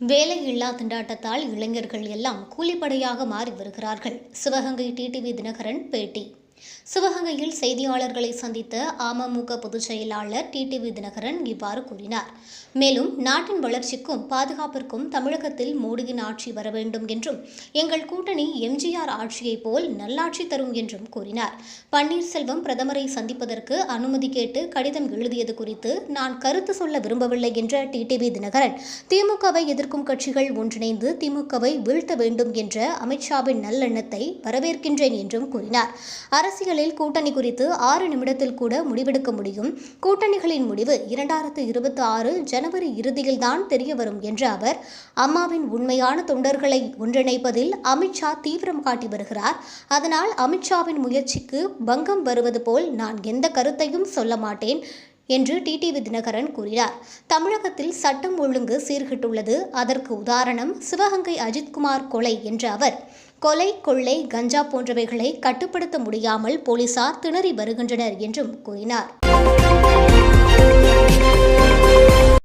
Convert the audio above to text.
வேலையில்லா திண்டாட்டத்தால் இளைஞர்கள் எல்லாம் கூலிப்படையாக மாறி வருகிறார்கள். சிவகங்கை டிடிவி தினகரன் பேட்டி சிவகங்கையில் செய்தியாளர்களை சந்தித்த அமமுக பொதுச் செயலாளர் டிடிவி தினகரன் இவ்வாறு கூறினார். மேலும் நாட்டின் வளர்ச்சிக்கும் பாதுகாப்பிற்கும் தமிழகத்தில் மோடியின் ஆட்சி வர வேண்டும் என்றும் எங்கள் கூட்டணி எம்ஜிஆர் ஆட்சியைப் போல் நல்லாட்சி தரும் என்றும் கூறினார். பன்னீர்செல்வம் பிரதமரை சந்திப்பதற்கு அனுமதி கேட்டு கடிதம் எழுதியது குறித்து நான் கருத்து சொல்ல விரும்பவில்லை என்ற டிடிவி தினகரன் திமுகவை எதிர்க்கும் கட்சிகள் ஒன்றிணைந்து திமுகவை வீழ்த்த வேண்டும் என்ற அமித்ஷாவின் நல்லெண்ணத்தை வரவேற்கின்றேன் என்றும் கூறினார். அரசியலில் கூட்டணி குறித்து ஆறு நிமிடத்தில் கூட முடிவெடுக்க முடியும். கூட்டணிகளின் முடிவு இரண்டாயிரத்து இருபத்தி ஆறு ஜனவரி இறுதியில்தான் தெரியவரும் என்ற அவர் அம்மாவின் உண்மையான தொண்டர்களை ஒன்றிணைப்பதில் அமித்ஷா தீவிரம் காட்டி வருகிறார். அதனால் அமித்ஷாவின் முயற்சிக்கு பங்கம் வருவது போல் நான் எந்த கருத்தையும் சொல்ல மாட்டேன். என்று டிடிவி தினகரன் கூறினார். தமிழகத்தில் சட்டம் ஒழுங்கு சீர்கிட்டுள்ளது. அதற்கு உதாரணம் சிவகங்கை அஜித்குமார் கொலை என்ற அவர். கொலை கொள்ளை கஞ்சா போன்றவைகளை கட்டுப்படுத்த முடியாமல் போலீசார் திணறி வருகின்றனர் என்றும் கூறினார்.